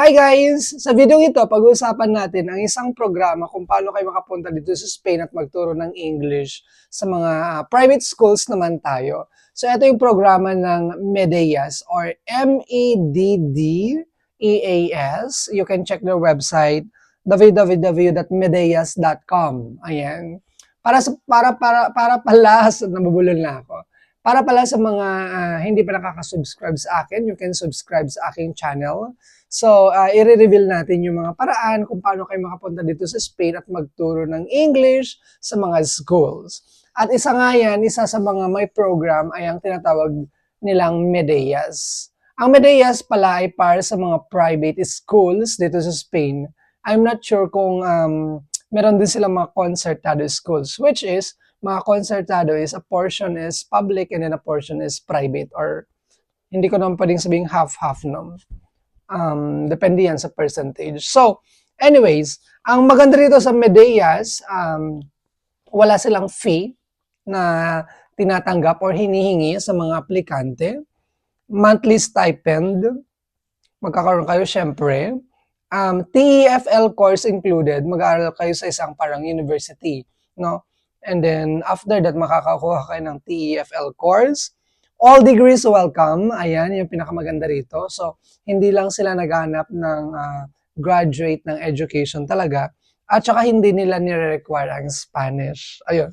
Hi guys! Sa video ito, pag-uusapan natin ang isang programa kung paano kayo makapunta dito sa Spain at magturo ng English sa mga ah, private schools naman tayo. So ito yung programa ng Medeyas or M-E-D-D-E-A-S. You can check their website www.medeyas.com. Ayan. Para sa para para para pala nabubulol na ako. Para pala sa mga ah, hindi pa nakaka-subscribe sa akin, you can subscribe sa aking channel. So, uh, i-reveal natin yung mga paraan kung paano kayo makapunta dito sa Spain at magturo ng English sa mga schools. At isa nga yan, isa sa mga may program ay ang tinatawag nilang Medeyas. Ang Medeyas pala ay para sa mga private schools dito sa Spain. I'm not sure kung um, meron din silang mga concertado schools, which is, mga concertado is a portion is public and then a portion is private or hindi ko naman pwedeng sabing half-half no um, depende yan sa percentage. So, anyways, ang maganda rito sa Medeyas, um, wala silang fee na tinatanggap or hinihingi sa mga aplikante. Monthly stipend, magkakaroon kayo syempre. Um, TEFL course included, mag-aaral kayo sa isang parang university, no? And then, after that, makakakuha kayo ng TEFL course. All degrees welcome. Ayan, yung pinakamaganda rito. So, hindi lang sila naghanap ng ah, graduate ng education talaga. At saka hindi nila nire-require ang Spanish. Ayun.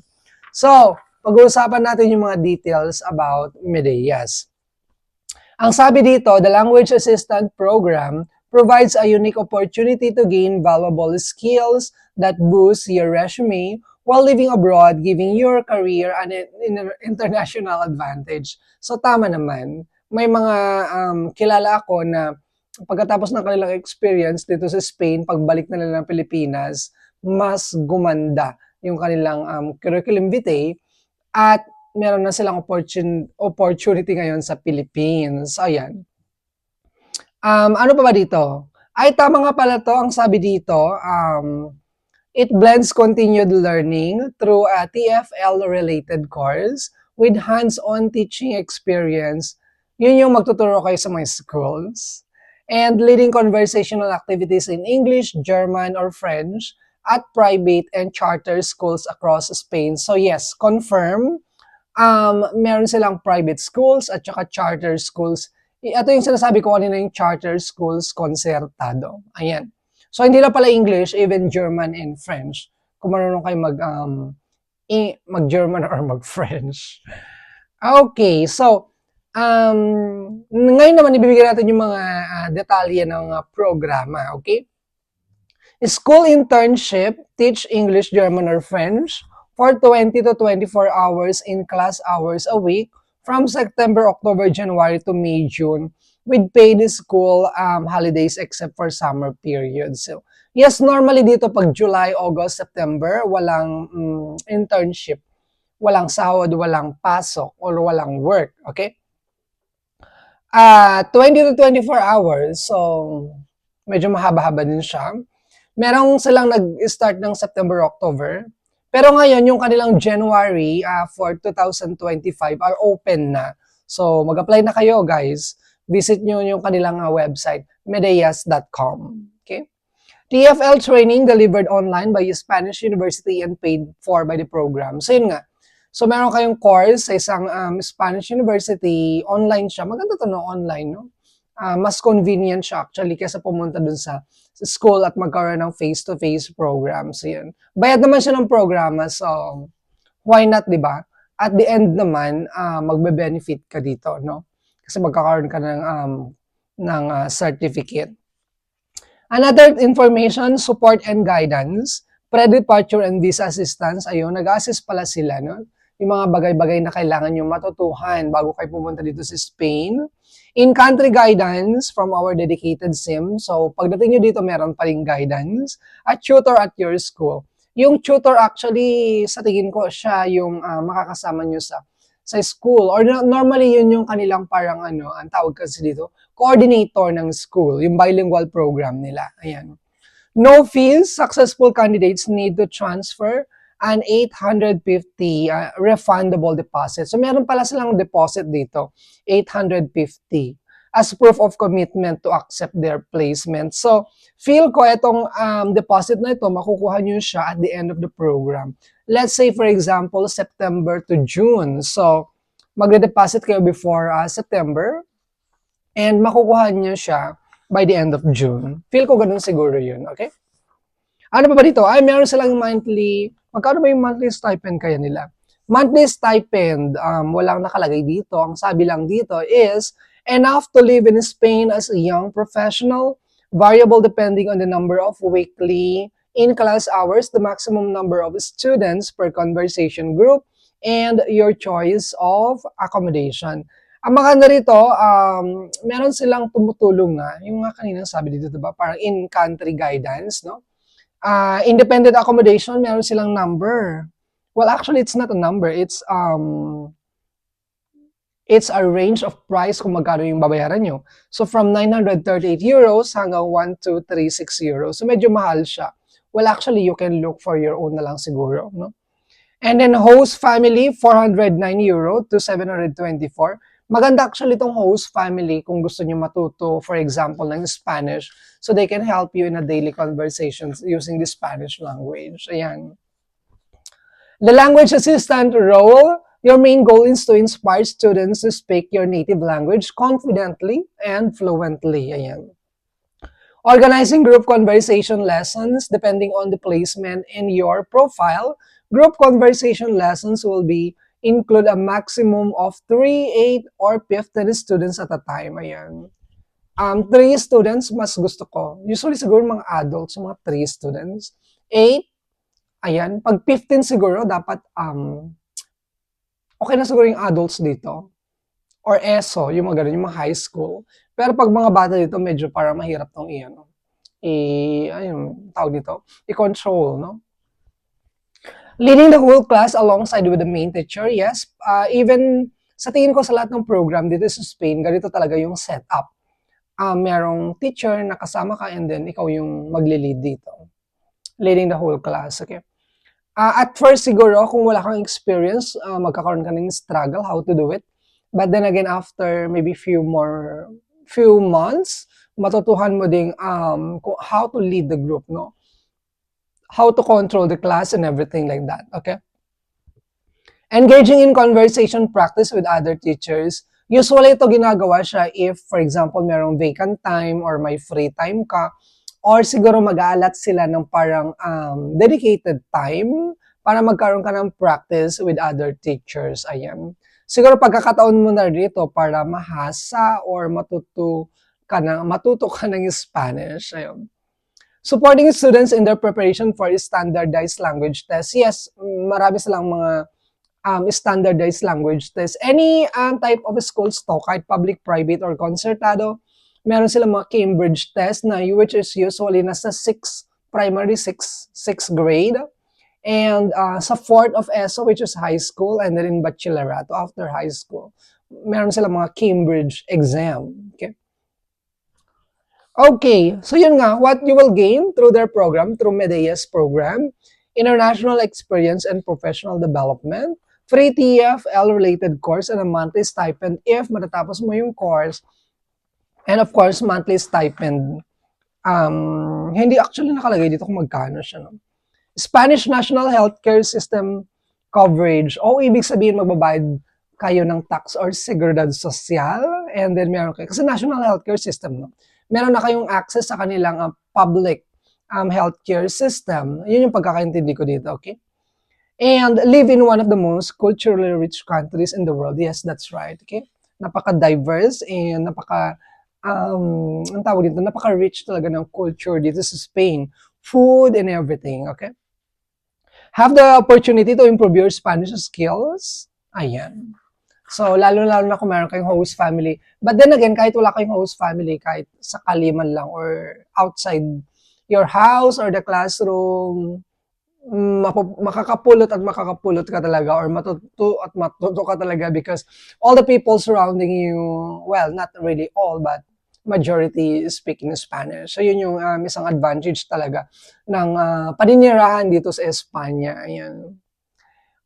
So, pag-uusapan natin yung mga details about Medeyas. Ang sabi dito, the Language Assistant Program provides a unique opportunity to gain valuable skills that boost your resume while living abroad, giving your career an in- international advantage. So tama naman. May mga um, kilala ako na pagkatapos ng kanilang experience dito sa Spain, pagbalik na nila ng Pilipinas, mas gumanda yung kanilang um, curriculum vitae at meron na silang opportun- opportunity ngayon sa Philippines. Ayan. Um, ano pa ba dito? Ay, tama nga pala to. Ang sabi dito, um, it blends continued learning through a TFL-related course with hands-on teaching experience. Yun yung magtuturo kayo sa mga schools. And leading conversational activities in English, German, or French at private and charter schools across Spain. So yes, confirm. Um, meron silang private schools at saka charter schools ito yung sinasabi ko kanina yung charter schools concertado. Ayan. So, hindi lang pala English, even German and French. Kung marunong kayo mag, um, mag-German or mag-French. Okay, so, um, ngayon naman ibibigay natin yung mga uh, detalye ng uh, programa, okay? School internship, teach English, German, or French for 20 to 24 hours in class hours a week from September, October, January to May, June with paid school um, holidays except for summer period. So, yes, normally dito pag July, August, September, walang um, internship, walang sahod, walang pasok, or walang work. Okay? Uh, 20 to 24 hours. So, medyo mahaba-haba din siya. Merong silang nag-start ng September, October. Pero ngayon, yung kanilang January uh, for 2025 are open na. So, mag-apply na kayo, guys. Visit nyo yung kanilang uh, website, medeyas.com. Okay? TFL training delivered online by Spanish University and paid for by the program. So, yun nga. So, meron kayong course sa isang um, Spanish University. Online siya. Maganda to no, online, no? Uh, mas convenient siya actually kaysa pumunta dun sa school at magkaroon ng face-to-face programs. Yun. Bayad naman siya ng programa, so why not, di ba? At the end naman, uh, magbe-benefit ka dito, no? Kasi magkakaroon ka ng, um, ng uh, certificate. Another information, support and guidance, pre-departure and visa assistance, ayun, nag-assist pala sila, no? Yung mga bagay-bagay na kailangan nyo matutuhan bago kayo pumunta dito sa Spain in-country guidance from our dedicated SIM. So, pagdating nyo dito, meron pa rin guidance at tutor at your school. Yung tutor actually, sa tingin ko, siya yung uh, makakasama nyo sa sa school. Or normally, yun yung kanilang parang ano, ang tawag kasi dito, coordinator ng school, yung bilingual program nila. Ayan. No fees, successful candidates need to transfer an 850 uh, refundable deposit. So meron pala silang deposit dito, 850. as proof of commitment to accept their placement. So, feel ko itong um, deposit na ito, makukuha nyo siya at the end of the program. Let's say, for example, September to June. So, magde-deposit kayo before uh, September and makukuha nyo siya by the end of June. Feel ko ganun siguro yun, okay? Ano pa ba dito? Ay, meron silang monthly, magkano ba yung monthly stipend kaya nila? Monthly stipend, um, walang nakalagay dito. Ang sabi lang dito is, enough to live in Spain as a young professional, variable depending on the number of weekly in-class hours, the maximum number of students per conversation group, and your choice of accommodation. Ang maganda rito, um, meron silang tumutulong nga, yung nga kanina sabi dito, diba? Parang in-country guidance, no? Uh, independent accommodation, meron silang number. Well, actually, it's not a number. It's um, it's a range of price kung magkano yung babayaran nyo. So, from 938 euros hanggang 1236 euros. So, medyo mahal siya. Well, actually, you can look for your own na lang siguro, no? And then, host family, 409 euro to 724. Maganda actually itong host family kung gusto nyo matuto, for example, ng Spanish. So, they can help you in a daily conversations using the Spanish language. Ayan. The language assistant role, your main goal is to inspire students to speak your native language confidently and fluently. Ayan. Organizing group conversation lessons depending on the placement in your profile. Group conversation lessons will be include a maximum of 3, 8, or 15 students at a time. Ayan. Um, 3 students, mas gusto ko. Usually siguro mga adults, mga 3 students. 8, ayan. Pag 15 siguro, dapat, um, okay na siguro yung adults dito. Or ESO, yung mga ganun, yung mga high school. Pero pag mga bata dito, medyo para mahirap tong i, ano, i, ayun, tawag dito, i-control, no? Leading the whole class alongside with the main teacher, yes. Uh, even sa tingin ko sa lahat ng program dito sa Spain, ganito talaga yung setup. Uh, merong teacher na kasama ka and then ikaw yung magli-lead dito. Leading the whole class, okay? Uh, at first siguro, kung wala kang experience, uh, magkakaroon ka ng struggle how to do it. But then again, after maybe few more, few months, matutuhan mo ding um, how to lead the group, no? How to control the class and everything like that, okay? Engaging in conversation practice with other teachers. Usually ito ginagawa siya if, for example, merong vacant time or may free time ka or siguro mag-aalat sila ng parang um, dedicated time para magkaroon ka ng practice with other teachers. Ayan. Siguro pagkakataon mo na rito para mahasa or matuto ka na, matuto ka ng Spanish. Ayun. Supporting students in their preparation for standardized language test. Yes, marami silang mga um, standardized language test. Any um, type of schools to, kahit public, private, or concertado, meron silang mga Cambridge test na which is usually nasa 6, primary 6, 6th grade. And uh, sa fourth of ESO, which is high school, and then in bachillerato after high school, meron silang mga Cambridge exam. Okay? Okay, so yun nga, what you will gain through their program, through Medea's program, international experience and professional development, free TFL-related course and a monthly stipend if matatapos mo yung course, and of course, monthly stipend. Um, hindi actually nakalagay dito kung magkano siya. No? Spanish National Healthcare System coverage. O ibig sabihin magbabayad kayo ng tax or seguridad social and then meron kayo. Kasi national healthcare system, no? Meron na kayong access sa kanilang uh, public um, healthcare system. Yun yung pagkakaintindi ko dito, okay? And live in one of the most culturally rich countries in the world. Yes, that's right, okay? Napaka-diverse and napaka, um, ang tawag dito, napaka-rich talaga ng culture dito sa Spain. Food and everything, okay? Have the opportunity to improve your Spanish skills. Ayan. So, lalo-lalo na kung meron kayong host family. But then again, kahit wala kayong host family, kahit sa kaliman lang or outside your house or the classroom, makakapulot at makakapulot ka talaga or matuto at matuto ka talaga because all the people surrounding you, well, not really all, but majority speaking Spanish. So, yun yung um, isang advantage talaga ng uh, paninirahan dito sa Espanya. Ayan.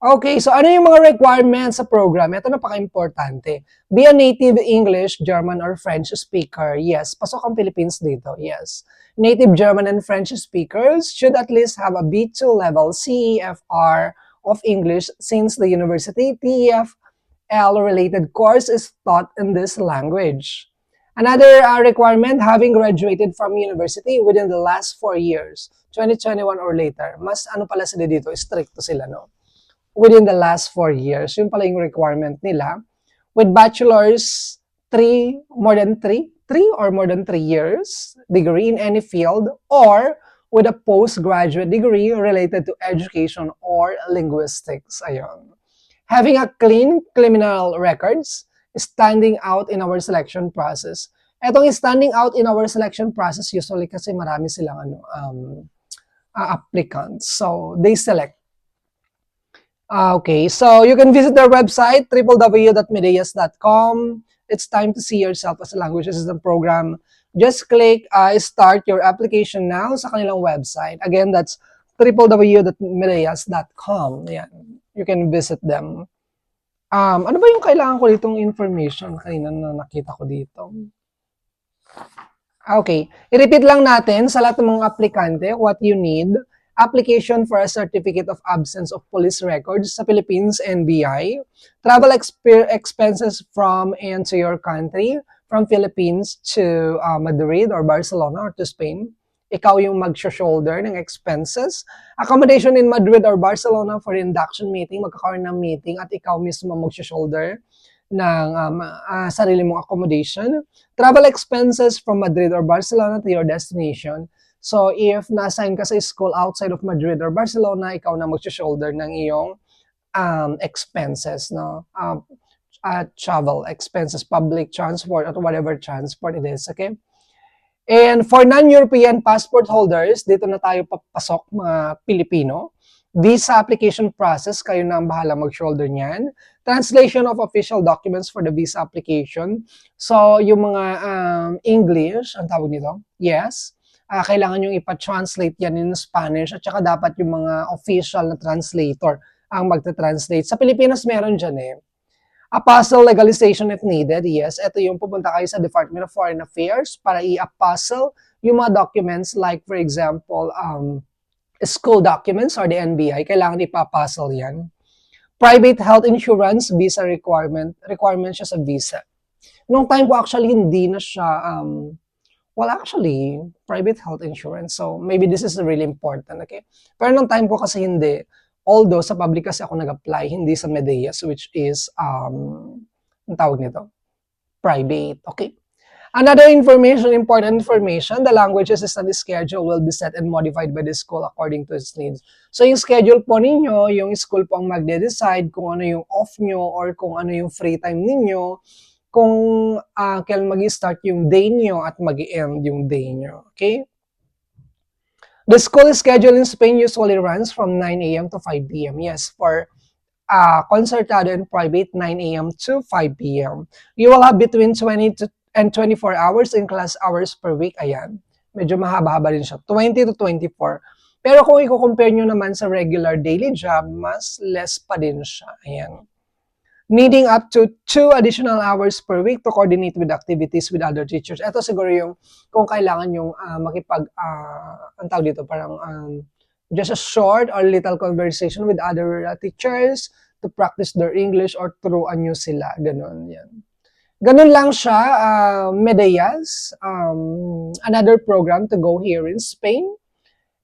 Okay, so ano yung mga requirements sa program? Ito napaka-importante. Be a native English, German, or French speaker. Yes, pasok ang Philippines dito. Yes. Native German and French speakers should at least have a B2 level CEFR of English since the university TEFL related course is taught in this language. Another uh, requirement, having graduated from university within the last four years, 2021 or later. Mas ano pala sila dito, stricto sila, no? Within the last four years. Yun pala yung requirement nila. With bachelor's, three, more than three, three or more than three years degree in any field, or with a postgraduate degree related to education or linguistics. Ayun. Having a clean criminal records, standing out in our selection process. Etong standing out in our selection process, usually kasi marami silang ano, um, applicants. So, they select Ah, okay, so you can visit their website, www.medeyas.com. It's time to see yourself as a language assistant program. Just click uh, start your application now sa kanilang website. Again, that's www.medeyas.com. Yan. You can visit them. Um, ano ba yung kailangan ko ditong information kanina na nakita ko dito? Ah, Okay. I-repeat lang natin sa lahat ng mga aplikante what you need application for a certificate of absence of police records sa Philippines NBI, travel exp- expenses from and to your country, from Philippines to uh, Madrid or Barcelona or to Spain. Ikaw yung mag-shoulder ng expenses. Accommodation in Madrid or Barcelona for induction meeting, magkakaroon ng meeting at ikaw mismo mag-shoulder ng um, uh, sarili mong accommodation. Travel expenses from Madrid or Barcelona to your destination So, if na-assign ka sa school outside of Madrid or Barcelona, ikaw na mag-shoulder ng iyong um, expenses, no? Um, uh, travel expenses, public transport, at whatever transport it is, okay? And for non-European passport holders, dito na tayo papasok mga Pilipino. Visa application process, kayo na ang bahala mag-shoulder niyan. Translation of official documents for the visa application. So, yung mga um, English, ang tawag nito? Yes uh, kailangan yung ipa-translate yan in Spanish at saka dapat yung mga official na translator ang magta-translate. Sa Pilipinas meron dyan eh. Apostle legalization if needed, yes. Ito yung pupunta kayo sa Department of Foreign Affairs para i-apostle yung mga documents like for example, um, school documents or the NBI. Kailangan ipa-apostle yan. Private health insurance, visa requirement. Requirement siya sa visa. Nung time ko actually hindi na siya um, Well, actually, private health insurance. So, maybe this is really important, okay? Pero nung time ko kasi hindi. Although, sa public kasi ako nag-apply, hindi sa Medeyas, which is, um, ang tawag nito? Private, okay? Another information, important information, the language assistant schedule will be set and modified by the school according to its needs. So, yung schedule po ninyo, yung school po ang magde-decide kung ano yung off nyo or kung ano yung free time ninyo kung uh, kailan mag-start yung day nyo at mag-end yung day nyo. Okay? The school schedule in Spain usually runs from 9 a.m. to 5 p.m. Yes, for uh, concertado and private, 9 a.m. to 5 p.m. You will have between 20 to and 24 hours in class hours per week. Ayan. Medyo mahaba-haba rin siya. 20 to 24. Pero kung i-compare nyo naman sa regular daily job, mas less pa din siya. Ayan needing up to two additional hours per week to coordinate with activities with other teachers. Ito siguro yung kung kailangan yung uh, makipag, uh, ang tawag dito, parang um, just a short or little conversation with other uh, teachers to practice their English or turuan nyo sila. Ganon, yan. Ganun lang siya, uh, Medeyas, um, another program to go here in Spain.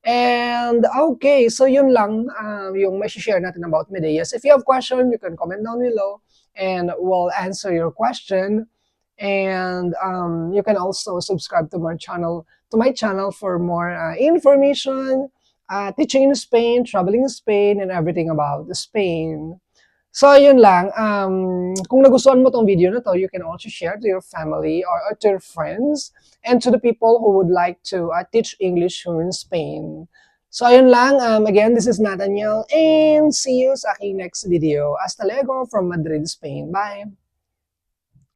And okay, so yun lang uh, yung may share natin about Medeyas. If you have question, you can comment down below and we'll answer your question. And um, you can also subscribe to my channel, to my channel for more uh, information, uh, teaching in Spain, traveling in Spain, and everything about Spain. So, yun lang. Um, kung nagustuhan mo tong video na to, you can also share to your family or, or to your friends and to the people who would like to uh, teach English here in Spain. So, ayun lang. Um, again, this is Nathaniel and see you sa aking next video. Hasta luego from Madrid, Spain. Bye!